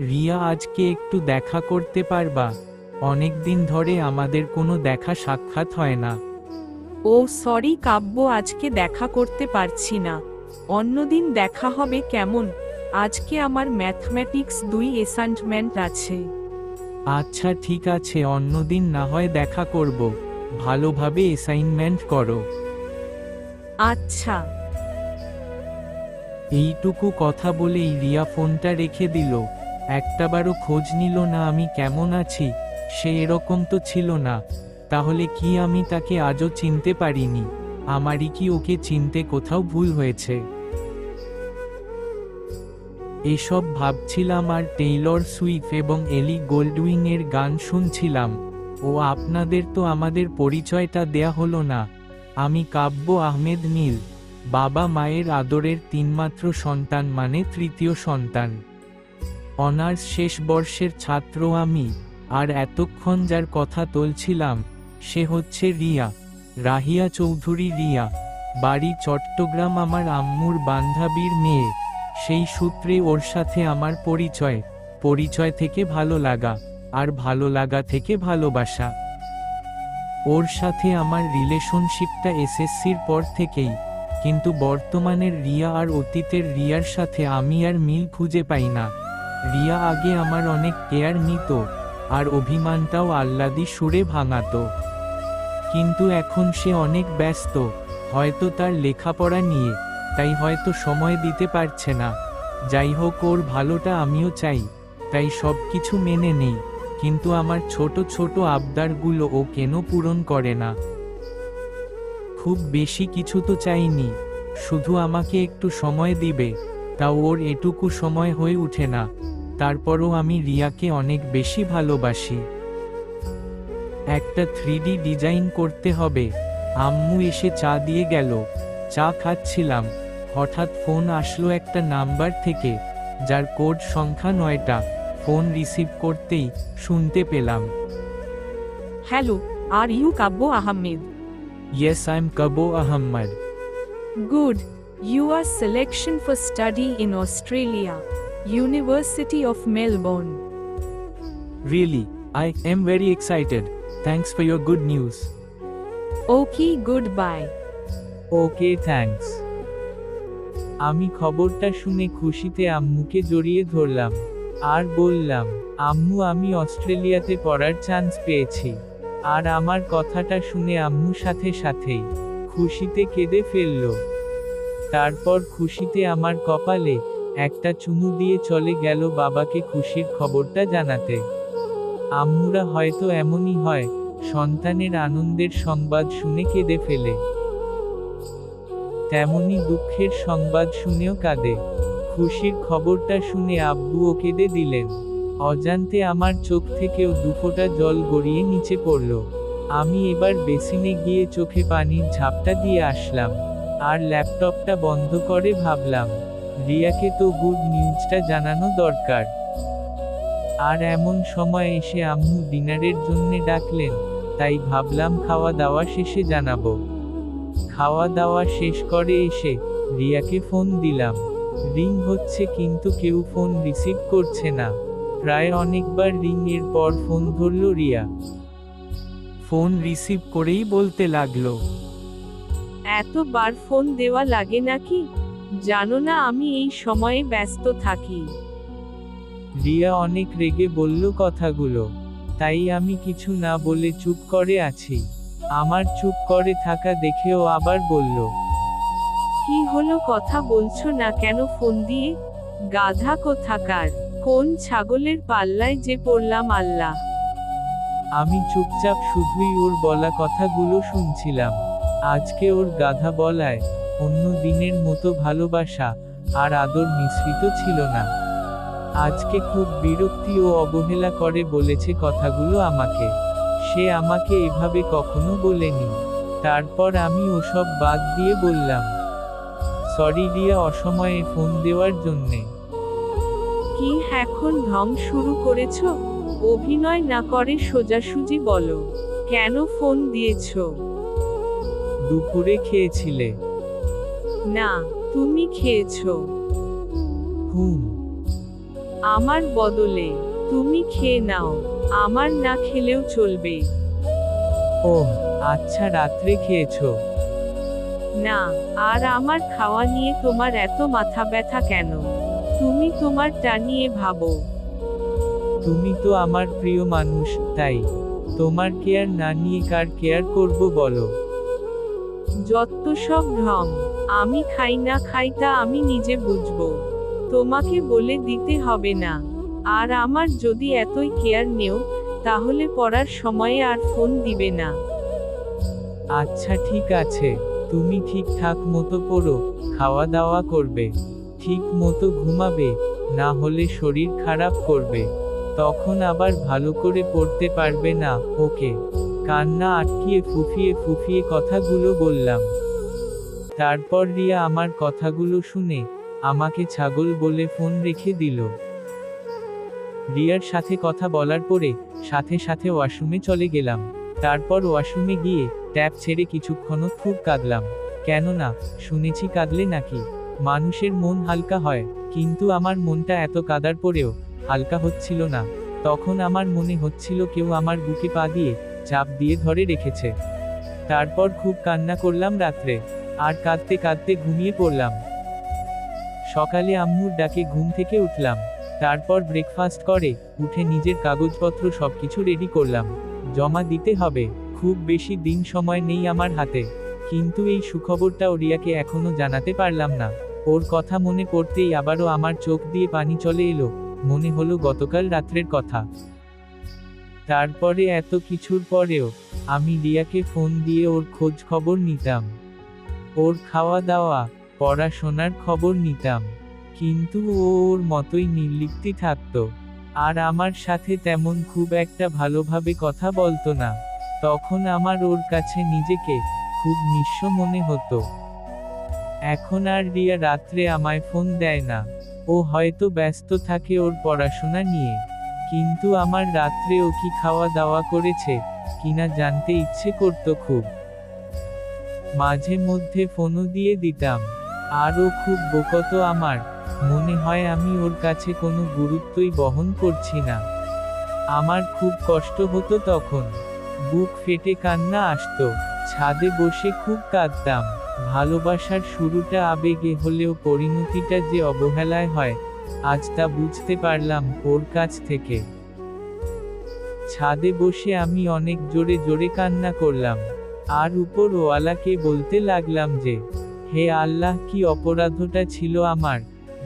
রিয়া আজকে একটু দেখা করতে পারবা। অনেক দিন ধরে আমাদের কোনো দেখা সাক্ষাৎ হয় না। ও সরি কাব্য আজকে দেখা করতে পারছি না। অন্যদিন দেখা হবে কেমন? আজকে আমার ম্যাথমেটিক্স দুই অ্যাসাইনমেন্ট আছে। আচ্ছা ঠিক আছে অন্যদিন না হয় দেখা করব। ভালোভাবে অ্যাসাইনমেন্ট করো। আচ্ছা। এইটুকু কথা বলেই রিয়া ফোনটা রেখে দিল। একটাবারও খোঁজ নিল না আমি কেমন আছি, সে এরকম তো ছিল না। তাহলে কি আমি তাকে আজও চিনতে পারিনি? আমারই কি ওকে চিনতে কোথাও ভুল হয়েছে? এসব ভাবছিলাম আর টেইলর সুইফ এবং এলি গোল্ডউইং এর গান শুনছিলাম। ও, আপনাদের তো আমাদের পরিচয়টা দেয়া হলো না। আমি কাব্য আহমেদ নীল, বাবা মায়ের আদরের তিনমাত্র সন্তান মানে তৃতীয় সন্তান। অনার্স শেষ বর্ষের ছাত্র আমি, আর এতক্ষণ যার কথা তুলছিলাম সে হচ্ছে রিয়া, রাহিয়া চৌধুরী রিয়া, বাড়ি চট্টগ্রাম আমার আম্মুর বান্ধবীর মেয়ে, সেই সূত্রে ওর সাথে আমার পরিচয় পরিচয় থেকে ভালো লাগা, আর ভালো লাগা থেকে ভালোবাসা। ওর সাথে আমার রিলেশনশিপটা এসএসসির পর থেকেই, কিন্তু বর্তমানের রিয়া আর অতীতের রিয়ার সাথে আমি আর মিল খুঁজে পাই না। রিয়া আগে আমার অনেক কেয়ার নিত, আর অভিমানটাও আহ্লাদি সুরে ভাঙাতো। কিন্তু এখন সে অনেক ব্যস্ত, হয়তো তার লেখাপড়া নিয়ে, তাই হয়তো সময় দিতে পারছে না। যাই হোক, ওর ভালোটা আমিও চাই, তাই সব কিছু মেনে নেই, কিন্তু আমার ছোট ছোট আবদারগুলো ও কেন পূরণ করে না? খুব বেশি কিছু তো চাইনি, শুধু আমাকে একটু সময় দিবে, তাও ওর এটুকু সময় হয়ে ওঠে না। তারপরও আমি রিয়াকে অনেক বেশি ভালোবাসি। একটা থ্রি ডিজাইন করতে হবে। আম্মু এসে চা দিয়ে গেল। চা খাচ্ছিলাম। হঠাৎ ফোন আসলো একটা নাম্বার থেকে যার কোড সংখ্যা নয়টা। ফোন রিসিভ করতেই শুনতে পেলাম। Hello are you Kabya Ahmed. Yes I am Kabya Ahmed. Good you are selection for study in Australia. University of Melbourne. Really, I am very excited. Thanks for your good news. Okay, goodbye. Okay thanks আমি খবরটা শুনে খুশিতে আম্মুকে জড়িয়ে ধরলাম আর বললাম আম্মু আমি অস্ট্রেলিয়াতে পড়ার চান্স পেয়েছি আর আমার কথাটা শুনে আম্মু সাথে সাথেই খুশিতে কেঁদে ফেলল তারপর খুশিতে আমার কপালে একটা চুমু দিয়ে চলে গেল বাবাকে খুশির খবরটা জানাতে। আম্মুরা হয়তো এমনই হয়, সন্তানের আনন্দের সংবাদ শুনে কেঁদে ফেলে। তেমনি দুঃখের সংবাদ শুনেও কাঁদে। খুশির খবরটা শুনে আব্বুও কেঁদে দিলেন। অজান্তে আমার চোখ থেকেও দুফোঁটা জল গড়িয়ে নিচে পড়ল। আমি এবার বেসিনে গিয়ে চোখে পানির ঝাপটা দিয়ে আসলাম। আর ল্যাপটপটা বন্ধ করে ভাবলাম রিয়াকে তো গুড নিউজটা জানানো দরকার। আর এমন সময় এসে আম্মু ডিনারের জন্যে ডাকলেন, তাই ভাবলাম খাওয়া দাওয়া শেষে জানাব। খাওয়া দাওয়া শেষ করে এসে রিয়াকে ফোন দিলাম। রিং হচ্ছে কিন্তু কেউ ফোন রিসিভ করছে না। প্রায় অনেকবার রিং এর পর ফোন ধরল রিয়া। ফোন রিসিভ করেই বলতে লাগল। এতবার ফোন দেওয়া লাগে নাকি? জানো না আমি এই সময়ে ব্যস্ত থাকি। রিয়া অনেক রেগে বলল কথাগুলো তাই আমি কিছু না বলে চুপ করে আছি। আমার চুপ করে থাকা দেখেও আবার বলল কি হলো কথা বলছো না কেন ফোন দিয়ে? গাধা কোথাকার কোন ছাগলের পাল্লায় যে পড়লাম আল্লাহ। আমি চুপচাপ শুধুই ওর বলা কথাগুলো শুনছিলাম আজকে ওর গাধা বলায় অন্য দিনের মতো ভালোবাসা আর আদর মিশ্রিত ছিল না। আজকে খুব বিরক্তি ও অবহেলা করে বলেছে কথাগুলো আমাকে। সে আমাকে এভাবে কখনো বলেনি। তারপর আমি ওসব বাদ দিয়ে বললাম সরি রিয়া অসময়ে ফোন দেওয়ার জন্যে। কি এখন ঢং শুরু করেছ? অভিনয় না করে সোজাসুজি বলো। কেন ফোন দিয়েছ? দুপুরে খেয়েছিলে। না তুমি খেয়েছো। হুম। আমার বদলে তুমি খেয়ে নাও আমার না খেলেও চলবে। ও আচ্ছা রাত্রে খেয়েছো। না আর আমার খাওয়া নিয়ে তোমার এত মাথা ব্যথা কেন? তুমি তোমারটা নিয়ে ভাবো। তুমি তো আমার প্রিয় মানুষ তাই। তোমার কেয়ার না নিয়ে কার কেয়ার করব বলো? যত সব ভ্রম আমি খাই না খাই তা আমি নিজে বুঝব। তোমাকে বলে দিতে হবে না। আর আমার যদি এতই কেয়ার নেও, তাহলে পড়ার সময়ে আর ফোন দিবে না। আচ্ছা ঠিক আছে। তুমি ঠিকঠাক মতো পড়ো খাওয়া দাওয়া করবে, ঠিক মতো ঘুমাবে, না হলে শরীর খারাপ করবে। তখন আবার ভালো করে পড়তে পারবে না, ওকে। কান্না আটকিয়ে ফুফিয়ে ফুফিয়ে কথাগুলো বললাম। তারপর রিয়া আমার কথাগুলো শুনে আমাকে ছাগল বলে ফোন রেখে দিল। রিয়ার সাথে কথা বলার পরে সাথে সাথে ওয়াশরুমে চলে গেলাম। তারপর ওয়াশরুমে গিয়ে ট্যাপ ছেড়ে কিছুক্ষণ খুব কাঁদলাম। কেননা, শুনেছি কাঁদলে নাকি? মানুষের মন হালকা হয়, কিন্তু আমার মনটা এত কাদার পরেও হালকা হচ্ছিল না। তখন আমার মনে হচ্ছিল কেউ আমার বুকে পা দিয়ে চাপ দিয়ে ধরে রেখেছে। তারপর খুব কান্না করলাম রাত্রে। আর কাঁদতে কাঁদতে ঘুমিয়ে পড়লাম। সকালে আম্মুর ডাকে ঘুম থেকে উঠলাম। তারপর ব্রেকফাস্ট করে, উঠে নিজের কাগজপত্র সবকিছু রেডি করলাম। জমা দিতে হবে, খুব বেশি দিন সময় নেই আমার হাতে। কিন্তু এই সুখবরটা ওরিয়াকে এখনও জানাতে পারলাম না। ওর কথা মনে পড়তেই আবারও আমার চোখ দিয়ে পানি চলে এলো। মনে হলো গতকাল রাত্রের কথা। তারপরে এত কিছুর পরেও আমি রিয়াকে ফোন দিয়ে ওর খোঁজ খবর নিতাম। ওর খাওয়া দাওয়া পড়াশোনার খবর নিতাম। কিন্তু ও ওর মতোই নির্লিপ্তি থাকতো। আর আমার সাথে তেমন খুব একটা ভালোভাবে কথা বলতো না। তখন আমার ওর কাছে নিজেকে খুব নিঃস্ব মনে হতো। এখন আর রিয়া রাত্রে আমায় ফোন দেয় না। ও হয়তো ব্যস্ত থাকে ওর পড়াশোনা নিয়ে। কিন্তু আমার রাত্রে ও কি খাওয়া দাওয়া করেছে, কিনা জানতে ইচ্ছে করতো খুব। মাঝে মধ্যে ফোনও দিয়ে দিতাম। আরও খুব বোকত আমার, মনে হয় আমি ওর কাছে কোনো গুরুত্বই বহন করছি না। আমার খুব কষ্ট হতো তখন। বুক ফেটে কান্না আসতো। ছাদে বসে খুব কাঁদতাম। ভালোবাসার শুরুটা আবেগে হলেও পরিণতিটা যে অবহেলায় হয়, আজ তা বুঝতে পারলাম ওর কাছ থেকে। ছাদে বসে আমি অনেক জোরে জোরে কান্না করলাম। আর উপর ওয়ালাকে বলতে লাগলাম যে, হে আল্লাহ, কি অপরাধটা ছিল আমার,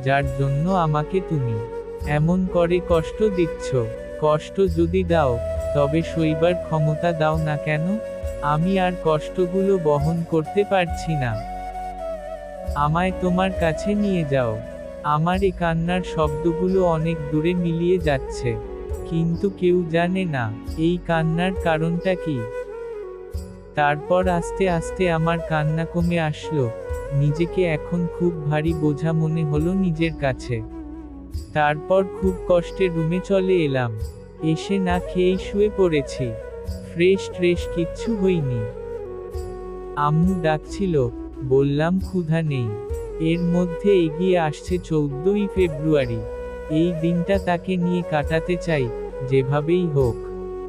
যার জন্য আমাকে তুমি এমন করে কষ্ট দিচ্ছ? কষ্ট যদি দাও, তবে সইবার ক্ষমতা দাও না কেন? আমি আর কষ্টগুলো বহন করতে পারছি না। আমায় তোমার কাছে নিয়ে যাও। আমার এ কান্নার শব্দগুলো অনেক দূরে মিলিয়ে যাচ্ছে। কিন্তু কেউ জানে না, এই কান্নার কারণটা কি? তারপর আস্তে আস্তে আমার কান্না কমে আসলো, নিজেকে এখন খুব ভারী বোঝা মনে হলো নিজের কাছে। তারপর খুব কষ্টে রুমে চলে এলাম, এসে না খেয়েই শুয়ে পড়েছি, ফ্রেশ ট্রেশ কিচ্ছু হইনি আম্মু ডাকছিল, বললাম ক্ষুধা নেই, এর মধ্যে এগিয়ে আসছে চৌদ্দই ফেব্রুয়ারি, এই দিনটা তাকে নিয়ে কাটাতে চাই, যেভাবেই হোক।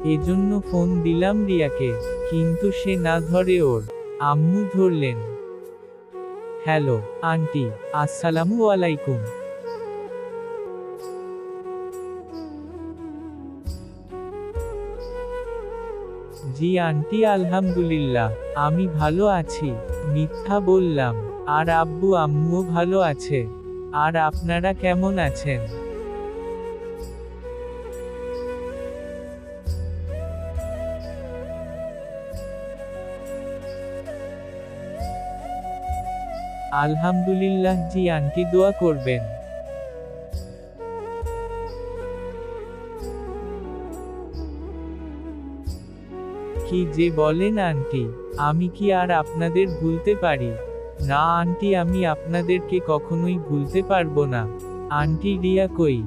এজন্য ফোন দিলাম রিয়াকে, কিন্তু সে না ধরে ওর। আম্মু ধরলেন। হ্যালো, আন্টি, আসসালামু আলাইকুম। জি আন্টি, আলহামদুলিল্লাহ, আমি ভালো আছি। মিথ্যা বললাম, আর আব্বু, আম্মুও ভালো আছে। আর আপনারা কেমন আছেন? আলহামদুলিল্লাহ জি আন্টি দোয়া করবেন। কি যে বলেন আন্টি, আমি কি আর আপনাদের ভুলতে পারি? না আন্টি, আমি আপনাদেরকে কখনোই ভুলতে পারব না। আন্টি রিয়া কই?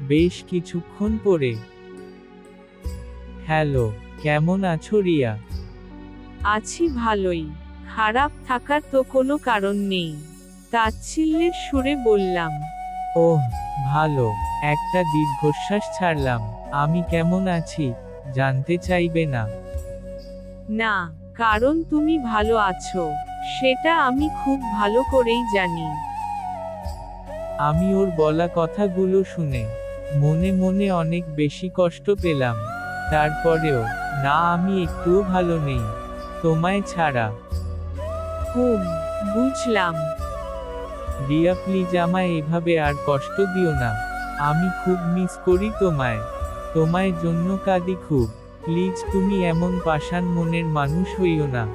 বেশ কিছুক্ষণ পরে। হ্যালো। কেমন আছো রিয়া? আছি ভালোই। খারাপ থাকার তো কোনো কারণ নেই। তাচ্ছিল্যের সুরে বললাম ওহ ভালো। একটা দীর্ঘশ্বাস ছাড়লাম। আমি কেমন আছি জানতে চাইবে না। না কারণ তুমি ভালো আছো। সেটা আমি খুব ভালো করেই জানি। আমি ওর বলা কথাগুলো শুনে মনে মনে অনেক বেশি কষ্ট পেলাম। তারপরেও না আমি একটুও ভালো নেই। তোমায় ছাড়া। হুম বুঝলাম। রিয়া প্লিজ আমায় এভাবে আর কষ্ট দিও না। আমি খুব মিস করি তোমায়। তোমায় জন্য কাঁদি খুব। প্লিজ তুমি এমন পাষাণ মনের মানুষ হইও না।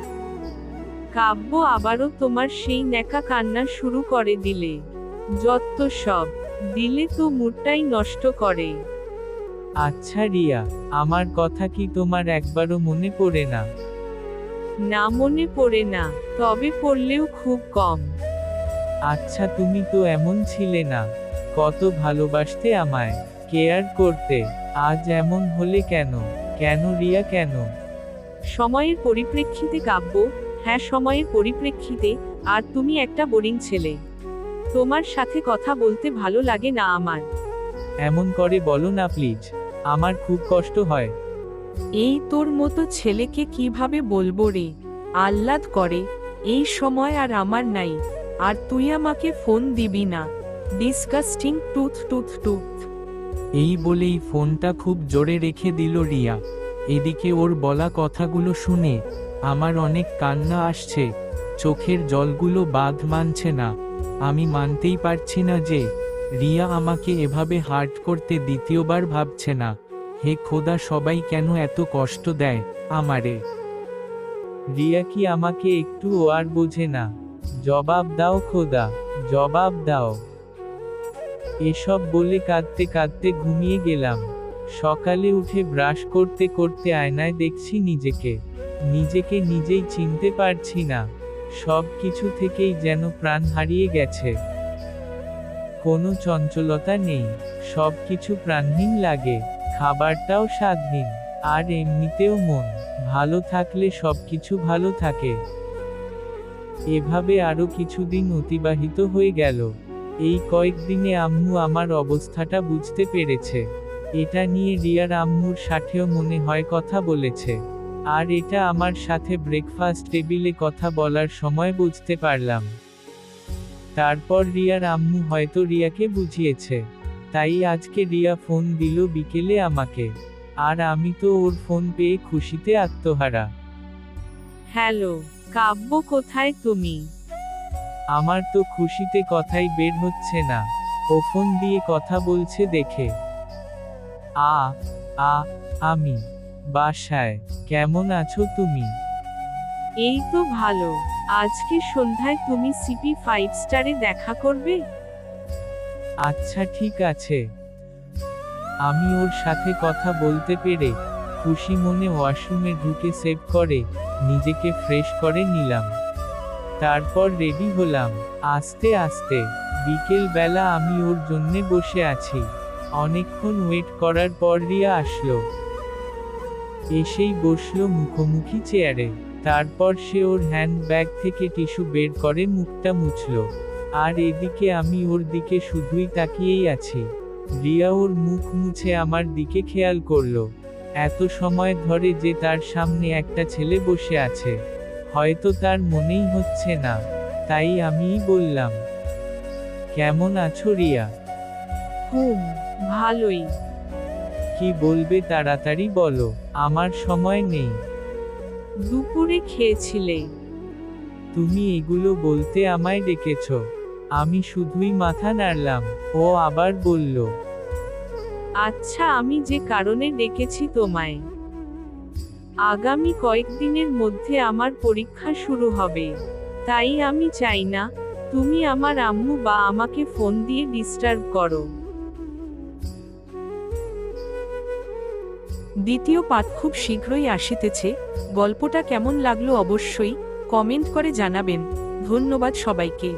কাব্য আবারও তোমার সেই নেকা কান্না শুরু করে দিলে। যত সব। দিলে তো মুডটাই নষ্ট করে। আচ্ছা রিয়া আমার কথা কি তোমার একবারও মনে পড়ে না? না মনে পড়ে না তবে পড়লেও খুব কম। আচ্ছা তুমি তো এমন ছিলে না কত ভালোবাসতে আমায় কেয়ার করতে আজ এমন হলে কেন কেন রিয়া কেন? সময়ের পরিপ্রেক্ষিতে কাব্য হ্যাঁ সময়ের পরিপ্রেক্ষিতে আর তুমি একটা বোরিং ছেলে। তোমার সাথে কথা বলতে ভালো লাগে না আমার। এমন করে বলো না প্লিজ। আমার খুব কষ্ট হয়। এই তোর মতো ছেলেকে কীভাবে বলব রে? আহ্লাদ করে এই সময় আর আমার নাই আর তুই আমাকে ফোন দিবি না। ডিসকাস্টিং টুথ টুথ টুথ এই বলেই ফোনটা খুব জোরে রেখে দিল রিয়া। এদিকে ওর বলা কথাগুলো শুনে আমার অনেক কান্না আসছে চোখের জলগুলো বাঁধ মানছে না। আমি মানতেই পারছি না যে রিয়া আমাকে এভাবে হার্ট করতে দ্বিতীয়বার ভাবছে না। হে খোদা, সবাই কেন এত কষ্ট দেয় আমারে? রিয়া কি আমাকে একটু আর বোঝে না। জবাব দাও খোদা, জবাব দাও। এসব বলে কাঁদতে কাঁদতে ঘুমিয়ে গেলাম। সকালে উঠে ব্রাশ করতে করতে আয়নায় দেখছি নিজেকে। নিজেকে নিজেই চিনতে পারছি না। সব কিছু থেকেই যেন প্রাণ হারিয়ে গেছে। কোনো চঞ্চলতা নেই সব কিছু প্রাণহীন লাগে, খাবারটাও স্বাদহীন, আর এমনিতেও মন, ভালো থাকলে সব কিছু ভালো থাকে। এভাবে আরও কিছুদিন অতিবাহিত হয়ে গেল। এই কয়েকদিনে আম্মু আমার অবস্থাটা বুঝতে পেরেছে। এটা নিয়ে রিয়ার আম্মুর সাথেও মনে হয় কথা বলেছে। আর এটা আমার সাথে ব্রেকফাস্ট টেবিলে কথা বলার সময় বুঝতে পারলাম। তারপর রিয়ার আম্মু হয়তো রিয়াকে বুঝিয়েছে। তাই আজকে রিয়া ফোন দিল বিকেলে আমাকে। আর আমি তো ওর ফোন পেয়ে খুশিতে আত্মহারা। হ্যালো কাব্য কোথায় তুমি? আমার তো খুশিতে কথাই বের হচ্ছে না। ও ফোন দিয়ে কথা বলছে দেখে। আ আ আমি। বাসায়। কেমন আছো তুমি? এই তো ভালো। আজকে সন্ধ্যায় তুমি সিপি ফাইভ স্টারে দেখা করবে? আচ্ছা ঠিক আছে। আমি ওর সাথে কথা বলতে পেরে খুশি মনে ওয়াশরুমে ঢুকে সেভ করে, নিজেকে ফ্রেশ করে নিলাম। তারপর রেডি হলাম। আস্তে আস্তে। বিকেল বেলা আমি ওর জন্যে বসে আছি। অনেকক্ষণ ওয়েট করার পর রিয়া আসলো। এসেই বসল মুখোমুখি চেয়ারে তারপর সে ওর হ্যান্ড ব্যাগ থেকে টিস্যু বের করে মুখটা মুছল। আর এদিকে আমি ওর দিকে শুধুই তাকিয়েই আছি। রিয়া ওর মুখ মুছে আমার দিকে খেয়াল করল। এত সময় ধরে যে তার সামনে একটা ছেলে বসে আছে। হয়তো তার মনেই হচ্ছে না। তাই আমিই বললাম কেমন আছো রিয়া? হুম ভালোই। কি বলবে তাড়াতাড়ি বলো আমার সময় নেই। দুপুরে খেয়েছিলে। তুমি এগুলো বলতে আমায় ডেকেছ। আমি শুধুই মাথা নাড়লাম ও আবার বলল। আচ্ছা আমি যে কারণে ডেকেছি তোমায়। আগামী কয়েকদিনের মধ্যে আমার পরীক্ষা শুরু হবে। তাই আমি চাই না তুমি আমার আম্মু বা আমাকে ফোন দিয়ে ডিস্টার্ব করো। দ্বিতীয় পাঠ খুব শীঘ্রই আসিতেছে গল্পটা কেমন লাগল অবশ্যই কমেন্ট করে জানাবেন ধন্যবাদ সবাইকে।